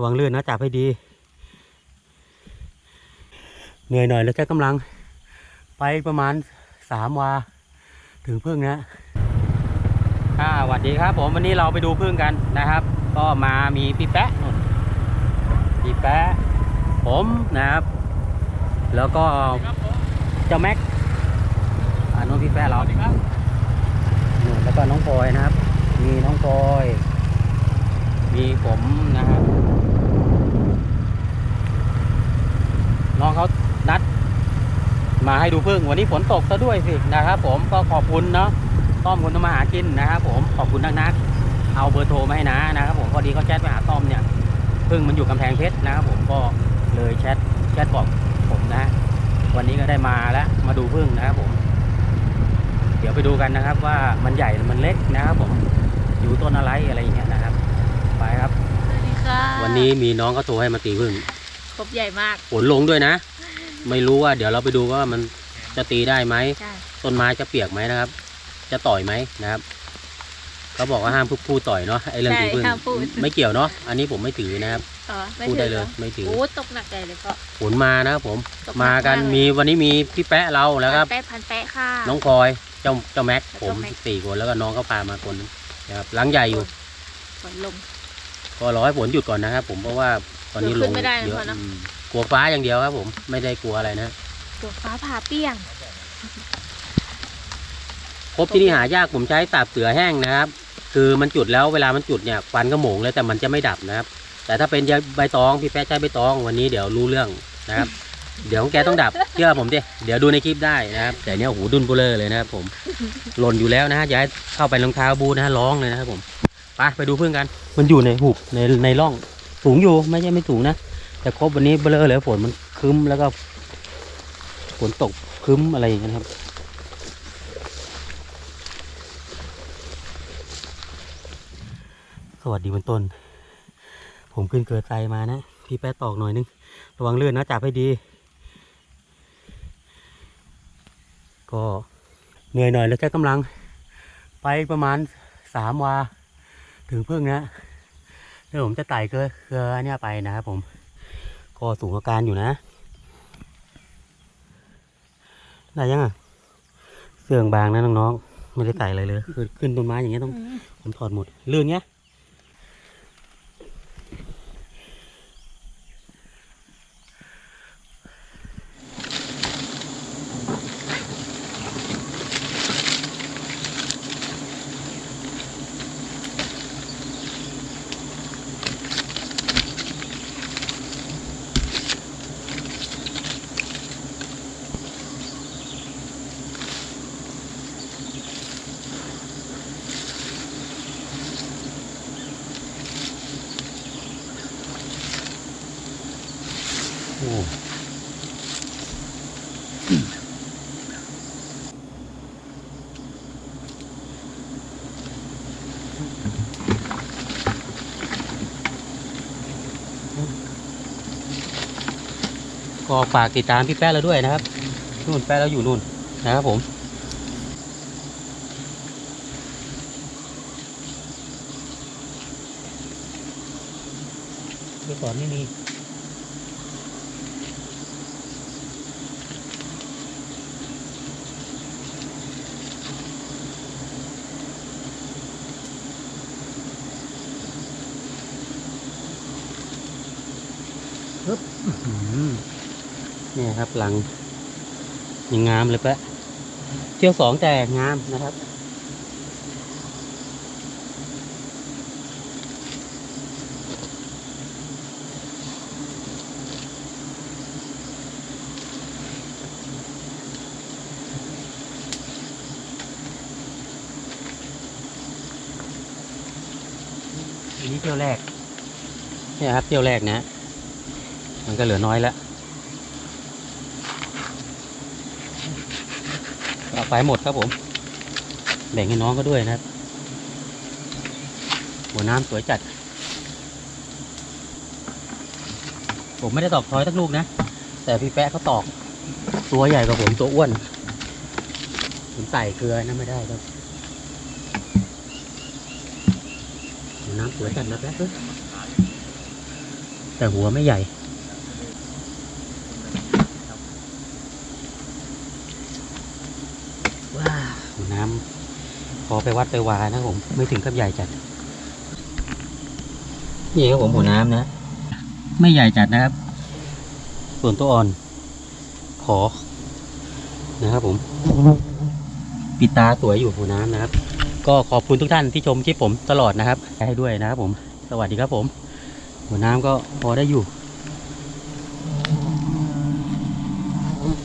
ระวังลื่นนะจับให้ดี เหนื่อยหน่อยแล้วใช้กำลัง ไปประมาณสามวา ถึงพึ่งนะอ่าสวัสดีครับผมวันนี้เราไปดูพึ่งกันนะครับ ก็มามีพี่แปะนู่นพี่แปะผมนะครับ แล้วก็เจ้าแม็กอ่าน้องพี่แปะเรานู่นแล้วก็น้องพลอยนะครับ มีน้องพลอยมีผมนะครับ น้อง เขานัด มาให้ดูพึ่งวันนี้ฝนตกซะด้วยสินะครับ ผมก็ขอบคุณเนาะต้อมคนทำมาหากินนะครับผมขอบคุณนักนักๆเอาเบอร์โทรมาให้นะนะครับ ผมพอดีเขาแชทไปหาต้อมเนี่ยพึ่งมันอยู่กำแพงเพชรนะครับผมก็เลยแชทแชทบอกผมนะ วันนี้ก็ได้มาแล้วมาดูพึ่งนะครับผม เดี๋ยวไปดูกันนะครับ ว่ามันใหญ่หรือมันเล็กนะครับ ผมอยู่ต้นอะไรอะไรอย่างเงี้ยนะครับ ไปครับ สวัสดีค่ะวันนี้มีน้องเขาโทรให้มาตีพึ่ง ครบใหญ่มาก ฝนลงด้วยนะ ไม่รู้ว่าเดี๋ยวเราไปดูว่ามันจะตีได้ไหมใช่ต้นไม้จะเปียกไหมนะครับ จะต่อยไหมนะครับเขาบอกว่าห้ามพูดพูดต่อยเนาะไอ้เรื่องใช่ตีพึ่งห้ามพูดไม่เกี่ยวเนาะอันนี้ผมไม่ถือนะครับอ๋อไม่พูดถืได้อเลเหรย อไม่ถือโอ้ตกหนักใหญ่เลยก็ฝนมานะครับผมตกหมากันเลยมีวันนี้มีพี่แปะเราแล้วครับ แป๊ะพันแป๊ะค่ะ น้องพลอยเจ้าเจ้าแม็กแล้วผก็มแม็ก สี่คนแล้วก็น้องเขาพามาคนนึงนะครับหลังใหญ่อยู่ ฝนลง ก็รอให้ฝนหยุดก่อนนะครับผมเพราะว่าตอนนี้เดี๋ลยวงขึ้นไม่ได้นะเยอะพ่อเนอะ อืม กลัวฟ้าอย่างเดียวครับผมไม่ได้กลัวอะไรนะตัวฟ้าผ่าเปี้ยงครบที่นี่หายากผมใช้สาบเสือแห้งนะครับ คือมันจุดแล้วเวลามันจุดเนี่ยควันก็โหมงเลยแต่มันจะไม่ดับนะครับ แต่ถ้าเป็นใบตองพี่แป๊ะใช้ใบตองวันนี้เดี๋ยวรู้เรื่องนะครับ เดี๋ยวของแกต้องดับเชื่อผมดิเดี๋ยวดูในคลิปได้นะครับ แต่เนี้ยโอ้โหดุนเบลเลอร์เลยนะครับ ผมหล่นอยู่แล้วนะฮะอย่าให้เข้าไปรองเท้าบูทนะฮะร้องเลยนะครับผมไปไปดูพึ่งกัน มันอยู่ในหุบในในร่องสูงอยู่ไม่ใช่ไม่สูงนะ แต่ครบวันนี้เบลอเลยฝนมันคึ้มแล้วก็ฝนตกคึ้มอะไรอย่างเงี้ยครับ สวัสดีบนต้น ผมขึ้นเกิดไตมานะ พี่แป๊ะตอกหน่อยนึง ระวังเลื่อนนะจับให้ดี ก็เหนื่อยหน่อยแล้วใช้กำลัง ไปประมาณสามวา ถึงพึ่งนะเดี๋ยวผมจะไต่เกลือเกลือเนี่ยไปนะครับผม ก็สูงอาการอยู่นะ ได้ยังอะ เสื่องบางนะน้องๆ ไม่ได้ไต่อะไรเลย คือขึ้นต้นไม้อย่างเงี้ยต้องผมถอดหมดเรื่องเนี้ยโอ้ ก็ฝากติดตามพี่แป๊ะเราด้วยนะครับ นู่นแป๊ะเราอยู่นู่นนะครับผมเมื่อก่อนไม่มี ปึ๊บนี่ครับหลังยังงามเลยปะเที่ยวสองแต่งามนะครับอันนี้เที่ยวแรกเนี่ยครับเที่ยวแรกนะ มันก็เหลือน้อยแล้วเอาไปหมดครับผม แบ่งให้น้องก็ด้วยนะครับ หัวน้ำสวยจัด ผมไม่ได้ตอกทอยสักลูกนะ แต่พี่แปะเขาตอก ตัวใหญ่กว่าผมตัวอ้วน ผมใส่เกลือนะไม่ได้ครับหัวน้ำสวยจัดนะแป๊ะเอ้ยแต่หัวไม่ใหญ่ ว้าว น้ำพอไปวัดไปวานะผมไม่ถึงกับใหญ่จัด นี่ครับผมหัวน้ำนะ ไม่ใหญ่จัดนะครับ ส่วนตัวอ่อน ขอ นะครับผม ปิดตาสวยอยู่หัวน้ำนะครับ ก็ขอบคุณทุกท่านที่ชมคลิปผมตลอดนะครับให้ด้วยนะครับผม สวัสดีครับผม หัวน้ำก็พอได้อยู่